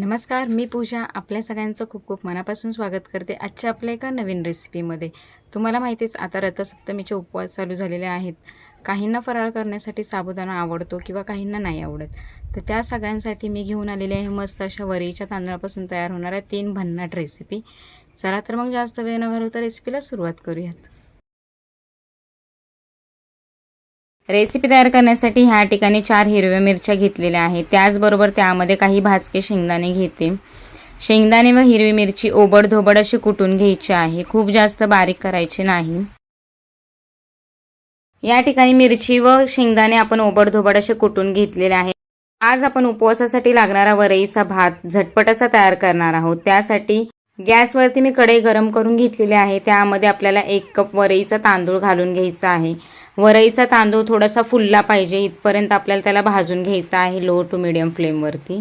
नमस्कार मी पूजा. आपल्या सगळ्यांचं खूप खूप मनापासून स्वागत करते आजच्या आपल्या एका नवीन रेसिपीमध्ये तुम्हाला माहितीच आता रथसप्तमीचे उपवास चालू झालेले आहेत. काहींना फराळ करण्यासाठी साबुदाणा आवडतो किंवा काहींना नाही आवडत. तर त्या सगळ्यांसाठी मी घेऊन आलेली आहे मस्त अशा वरीच्या तांदळापासून तयार होणाऱ्या तीन भन्नाट रेसिपी चला तर मग जास्त वेळ न घालवता रेसिपीला सुरुवात करूयात. रेसिपी तयार करण्यासाठी ह्या ठिकाणी चार हिरव्या मिरच्या घेतलेल्या आहेत. त्याचबरोबर त्यामध्ये काही भाजके शेंगदाणे घेते. शेंगदाणे व हिरवी मिरची ओबडधोबड अशी कुटून घ्यायची आहे. खूप जास्त बारीक करायची नाही. या ठिकाणी मिरची व शेंगदाणे आपण ओबडधोबड असे कुटून घेतलेले आहे आज आपण उपवासासाठी लागणारा वरईचा भात झटपट असा तयार करणार आहोत. त्यासाठी गॅसवरती मी कढई गरम करून घेतलेली आहे. त्यामध्ये आपल्याला एक कप वरईचा तांदूळ घालून घ्यायचा आहे. वरईचा तांदूळ थोडासा फुलला पाहिजे. इथपर्यंत आपल्याला त्याला भाजून घ्यायचा आहे लो टू मिडियम फ्लेमवरती.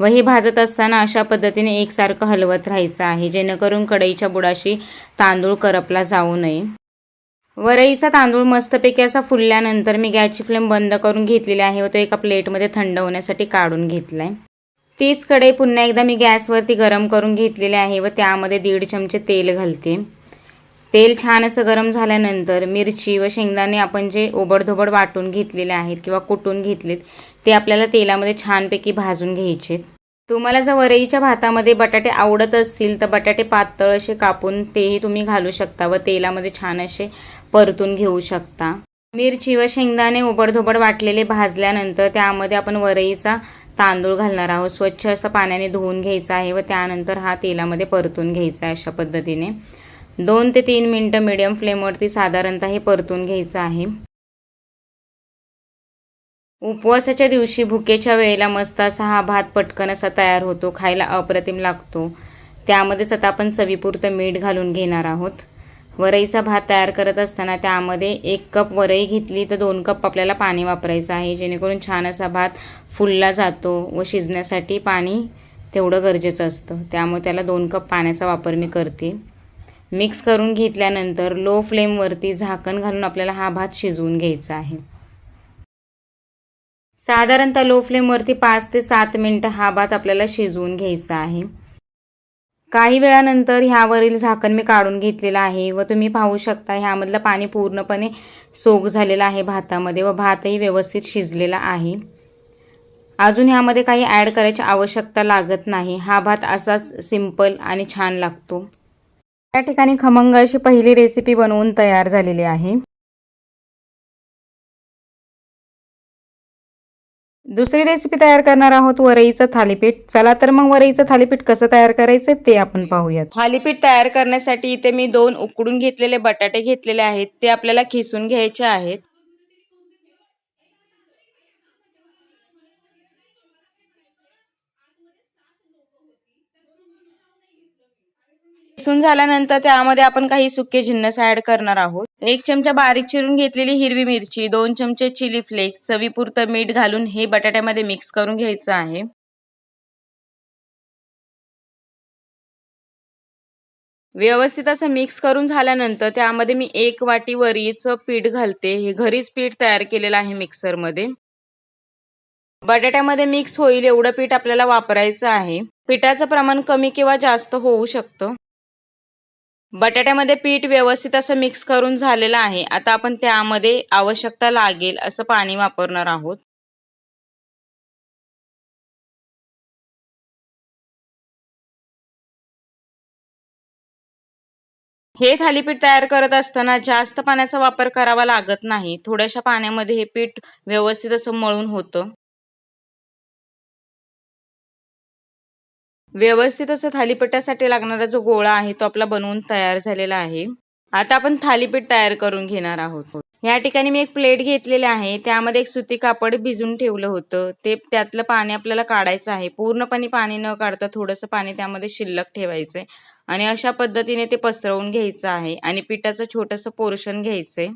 व हे भाजत असताना अशा पद्धतीने एकसारखं हलवत राहायचं आहे जेणेकरून कढईच्या बुडाशी तांदूळ करपला जाऊ नये. वरईचा तांदूळ मस्तपैकी असा फुलल्यानंतर मी गॅसची फ्लेम बंद करून घेतलेली आहे व तो एका प्लेटमध्ये थंड होण्यासाठी काढून घेतला आहे तीच कढई पुन्हा एकदा मी गॅसवरती गरम करून घेतलेले आहे व त्यामध्ये दीड चमचे तेल घालते. तेल छान असं गरम झाल्यानंतर मिरची व शेंगदाणे आपण जे ओबडधोबड वाटून घेतलेले आहेत किंवा कुटून घेतलेत ते आपल्याला तेलामध्ये छानपैकी भाजून घ्यायचे. तुम्हाला जर वरईच्या भातामध्ये बटाटे आवडत असतील तर बटाटे पातळ असे कापून तेही तुम्ही घालू शकता व तेलामध्ये छान असे परतून घेऊ शकता. मिरची व शेंगदाणे ओबडधोबड वाटलेले भाजल्यानंतर त्यामध्ये आपण वरईचा तांदूळ घालणार आहोत. स्वच्छ असं पाण्याने धुवून घ्यायचा आहे व त्यानंतर हा तेलामध्ये परतून घ्यायचा आहे अशा पद्धतीने. दोन ते तीन मिनटं मिडियम फ्लेमवरती साधारणतः हे परतून घ्यायचं आहे. उपवासाच्या दिवशी भुकेच्या वेळेला मस्त असा हा भात पटकन असा तयार होतो खायला अप्रतिम लागतो. त्यामध्येच आता आपण चवीपुरतं मीठ घालून घेणार आहोत. वरईचा भात तयार करत असताना त्यामध्ये एक कप वरई घेतली तर दोन कप आपल्याला पाणी वापरायचं आहे. जेणेकरून छान असा भात फुलला जातो व शिजण्यासाठी पाणी तेवढं गरजेचं असतं. त्यामुळे त्याला दोन कप पाण्याचा वापर मी करते. मिक्स करून घेतल्यानंतर लो फ्लेमवरती झाकण घालून आपल्याला हा भात शिजवून घ्यायचा आहे. साधारणतः लो फ्लेमवरती पाच ते सात मिनटं हा भात आपल्याला शिजवून घ्यायचा आहे. काही वेळानंतर ह्यावरील झाकण मी काढून घेतलेलं आहे व तुम्ही पाहू शकता ह्यामधलं पाणी पूर्णपणे सोक झालेलं आहे भातामध्ये व भातही व्यवस्थित शिजलेला आहे. अजून ह्यामध्ये काही ॲड करायची आवश्यकता लागत नाही. हा भात असाच सिंपल आणि छान लागतो. या ठिकाणी खमंग अशी पहिली रेसिपी बनवून तयार झालेली आहे. दुसरी रेसिपी तयार करणार आहोत वरईचं थालीपीठ. चला तर मग वरईचं थालीपीठ कसं तयार करायचं ते आपण पाहूयात. थालीपीठ तयार करण्यासाठी इथे मी दोन उकडून घेतलेले बटाटे घेतलेले आहेत ते आपल्याला खिसून घ्यायचे आहेत. किसून झाल्यानंतर त्यामध्ये आपण काही सुके जिन्नस ऍड करणार आहोत. एक चमचा बारीक चिरून घेतलेली हिरवी मिरची दोन चमचे चिली फ्लेक्स चवीपुरतं मीठ घालून हे बटाट्यामध्ये मिक्स करून घ्यायचं आहे. व्यवस्थित असं मिक्स करून झाल्यानंतर त्यामध्ये मी एक वाटी वरीचं पीठ घालते. हे घरीच पीठ तयार केलेलं आहे मिक्सरमध्ये. बटाट्यामध्ये मिक्स होईल एवढं पीठ आपल्याला वापरायचं आहे. पिठाचं प्रमाण कमी किंवा जास्त होऊ शकतं. बटाट्यामध्ये पीठ व्यवस्थित असं मिक्स करून झालेलं आहे. आता आपण त्यामध्ये आवश्यकता लागेल असं पाणी वापरणार आहोत. हे थालीपीठ तयार करत असताना जास्त पाण्याचा वापर करावा लागत नाही. थोड्याशा पाण्यामध्ये हे पीठ व्यवस्थित असं मळून होतं. व्यवस्थित असं थालीपीठासाठी लागणारा जो गोळा आहे तो आपला बनवून तयार झालेला आहे. आता आपण थालीपीठ तयार करून घेणार आहोत. या ठिकाणी मी एक प्लेट घेतलेली आहे. त्यामध्ये एक सुती कापड भिजून ठेवलं होतं. ते त्यातलं पाणी आपल्याला काढायचं आहे. पूर्णपणे पाणी न काढता थोडंसं पाणी त्यामध्ये शिल्लक ठेवायचंय. आणि अशा पद्धतीने ते पसरवून घ्यायचं आहे. आणि पिठाचं छोटंसं पोर्शन घ्यायचंय.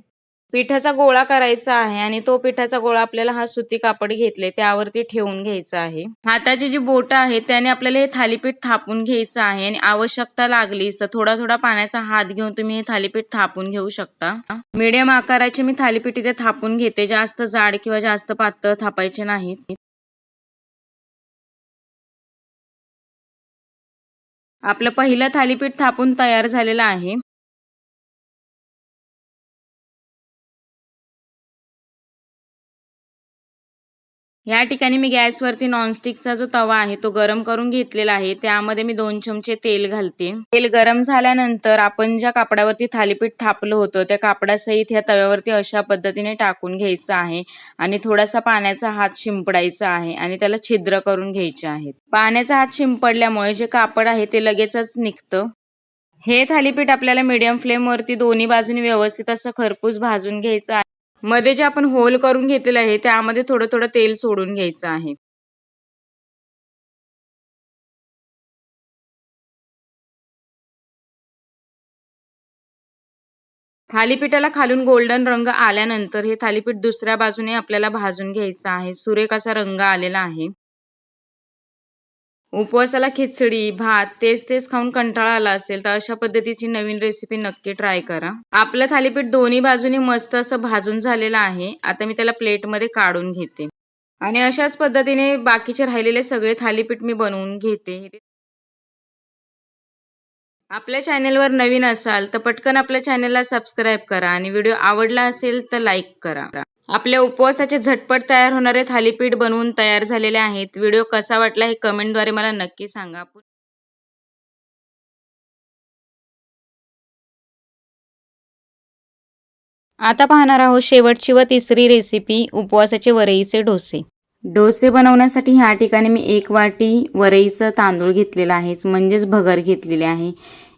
पिठाचा गोळा करायचा आहे आणि तो पिठाचा गोळा आपल्याला हा सुती कापड घेतले त्यावरती ठेवून घ्यायचा आहे. हाताची जी बोट आहे त्याने आपल्याला हे थालीपीठ थापून घ्यायचं आहे आणि आवश्यकता लागलीच तर थोडा थोडा पाण्याचा हात घेऊन तुम्ही हे थालीपीठ थापून घेऊ शकता. मीडियम आकाराचे मी थालीपीठ इथे थापून घेते जास्त जाड किंवा जास्त पातळ थापायचे नाहीत आपलं पहिलं थालीपीठ थापून तयार झालेलं आहे. या ठिकाणी मी गॅसवरती नॉनस्टिकचा जो तवा आहे तो गरम करून घेतलेला आहे. त्यामध्ये मी दोन चमचे तेल घालते. तेल गरम झाल्यानंतर आपण ज्या कापडावरती थालीपीठ थापलं होतं त्या कापडासहित ह्या तव्यावरती अशा पद्धतीने टाकून घ्यायचं आहे आणि थोडासा पाण्याचा हात शिंपडायचा आहे आणि त्याला छिद्र करून घ्यायचे आहेत. पाण्याचा हात शिंपडल्यामुळे जे कापड आहे ते लगेचच निघतं. हे थालीपीठ आपल्याला मीडियम फ्लेमवरती दोन्ही बाजूनी व्यवस्थित असं खरपूस भाजून घ्यायचं मध्ये जे आपण होल करून घेतलेलं आहे त्यामध्ये थोडं थोडं तेल सोडून घ्यायचं आहे. थालीपीठाला खालून गोल्डन रंग आल्यानंतर हे थालीपीठ दुसऱ्या बाजूने आपल्याला भाजून घ्यायचं आहे. सुरेख असा रंग आलेला आहे. उपवासाला खिचडी भात तेच तेच खाऊन कंटाळा आला असेल तर अशा पद्धतीची नवीन रेसिपी नक्की ट्राय करा. आपलं थालीपीठ दोन्ही बाजूनी मस्त असं भाजून झालेलं आहे. आता मी त्याला प्लेटमध्ये काढून घेते. आणि अशाच पद्धतीने बाकीचे राहिलेले सगळे थालीपीठ मी बनवून घेते. आपल्या चॅनेलवर नवीन असाल तर पटकन आपल्या चॅनेलला सबस्क्राईब करा आणि व्हिडिओ आवडला असेल तर लाईक करा. आपल्या उपवासाचे झटपट तयार होणारे थालीपीठ बनवून तयार झालेले आहेत. व्हिडिओ कसा वाटला हे कमेंटद्वारे मला नक्की सांगा. आता पाहणार आहोत शेवटची व तिसरी रेसिपी उपवासाचे वरईचे डोसे. डोसे बनवण्यासाठी ह्या ठिकाणी मी एक वाटी वरईचं तांदूळ घेतलेला आहे म्हणजेच भगर घेतलेली आहे.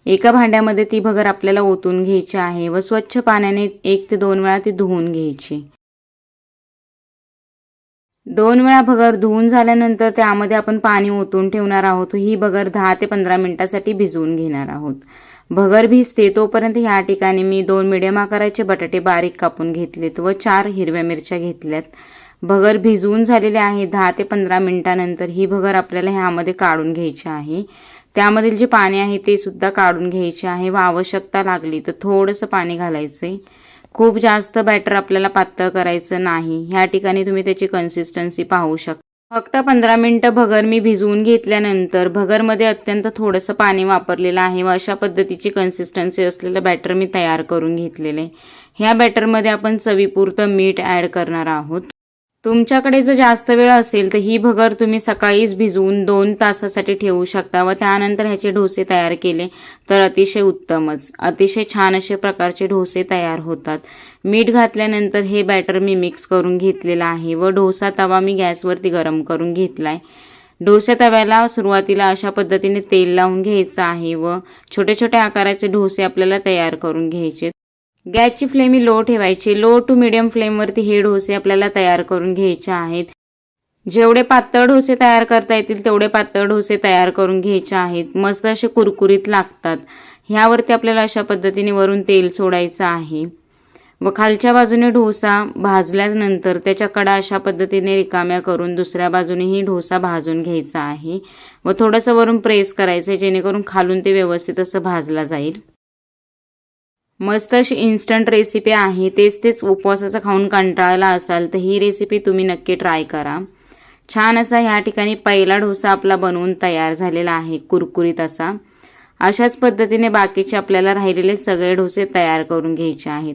एका भांड्यामध्ये ती भगर आपल्याला ओतून घ्यायची आहे व स्वच्छ पाण्याने एक ते दोन वेळा ती धुवून घ्यायची. दोन वेळा भगर धुवून झाल्यानंतर त्यामध्ये आपण पाणी ओतून ठेवणार आहोत. ही भगर दहा ते पंधरा मिनिटासाठी भिजवून घेणार आहोत. भगर भिजते तोपर्यंत ह्या ठिकाणी मी दोन मिडियम आकाराचे बटाटे बारीक कापून घेतलेत व चार हिरव्या मिरच्या घेतल्यात. भगर भिजवून झालेले आहे. दहा ते पंधरा मिनिटानंतर ही भगर आपल्याला ह्यामध्ये काढून घ्यायची आहे. त्यामधील जे पाणी आहे ते सुद्धा काढून घ्यायचे आहे. व आवश्यकता लागली तर थोडंसं पाणी घालायचं. आहे खूप जास्त बॅटर आपल्याला पातळ करायचं नाही. ह्या ठिकाणी तुम्ही त्याची कन्सिस्टन्सी पाहू शकता फक्त पंधरा मिनटं भगर मी भिजवून घेतल्यानंतर भगरमध्ये अत्यंत थोडंसं पाणी वापरलेलं आहे व अशा पद्धतीची कन्सिस्टन्सी असलेलं बॅटर मी तयार करून घेतलेलं आहे. ह्या बॅटरमध्ये आपण चवीपुरतं मीठ ॲड करणार आहोत. तुमच्याकडे जर जास्त वेळ असेल तर ही भगर तुम्ही सकाळीच भिजवून दोन तासासाठी ठेवू शकता व त्यानंतर ह्याचे डोसे तयार केले तर अतिशय उत्तमच. अतिशय छान असे प्रकारचे डोसे तयार होतात. मीठ घातल्यानंतर हे बॅटर मी मिक्स करून घेतलेलं आहे व डोसा तवा मी गॅसवरती गरम करून घेतला आहे डोसा तव्याला सुरुवातीला अशा पद्धतीने तेल लावून घ्यायचं आहे व छोटे छोटे आकाराचे डोसे आपल्याला तयार करून घ्यायचे. गॅसची फ्लेम ही लो ठेवायची. लो टू मिडियम फ्लेमवरती हे डोसे आपल्याला तयार करून घ्यायचे आहेत. जेवढे पातळ डोसे तयार करता येतील तेवढे पातळ डोसे तयार करून घ्यायचे आहेत. मस्त असे कुरकुरीत लागतात. ह्यावरती आपल्याला अशा पद्धतीने वरून तेल सोडायचं आहे. व खालच्या बाजूने डोसा भाजल्यानंतर त्याच्या कडा अशा पद्धतीने रिकाम्या करून दुसऱ्या बाजूनेही डोसा भाजून घ्यायचा आहे. व थोडंसं वरून प्रेस करायचं आहे जेणेकरून खालून ते व्यवस्थित असं भाजला जाईल. मस्त अशी इन्स्टंट रेसिपी आहे. तेच तेच उपवासाचा खाऊन कंटाळला असाल तर ही रेसिपी तुम्ही नक्की ट्राय करा. छान असा ह्या ठिकाणी पहिला डोसा आपला बनवून तयार झालेला आहे कुरकुरीत असा. अशाच पद्धतीने बाकीचे आपल्याला राहिलेले सगळे डोसे तयार करून घ्यायचे आहेत.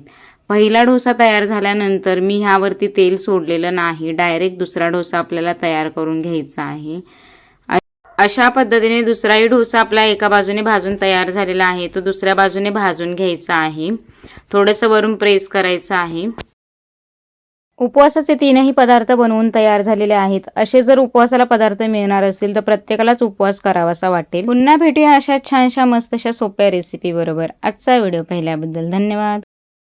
पहिला डोसा तयार झाल्यानंतर मी ह्यावरती तेल सोडलेलं नाही. डायरेक्ट दुसरा डोसा आपल्याला तयार करून घ्यायचा आहे. अशा पद्धतीने दुसराही डोसा आपला एका बाजूने भाजून तयार झालेला आहे. तो दुसऱ्या बाजूने भाजून घ्यायचा आहे. थोडंसं वरून प्रेस करायचं आहे. उपवासाचे तीनही पदार्थ बनवून तयार झालेले आहेत. असे जर उपवासाला पदार्थ मिळणार असतील तर प्रत्येकालाच उपवास करावासा वाटेल. पुन्हा भेटूया अशा छानशा मस्त अशा सोप्या रेसिपी बरोबर. आजचा व्हिडिओ पाहिल्याबद्दल धन्यवाद.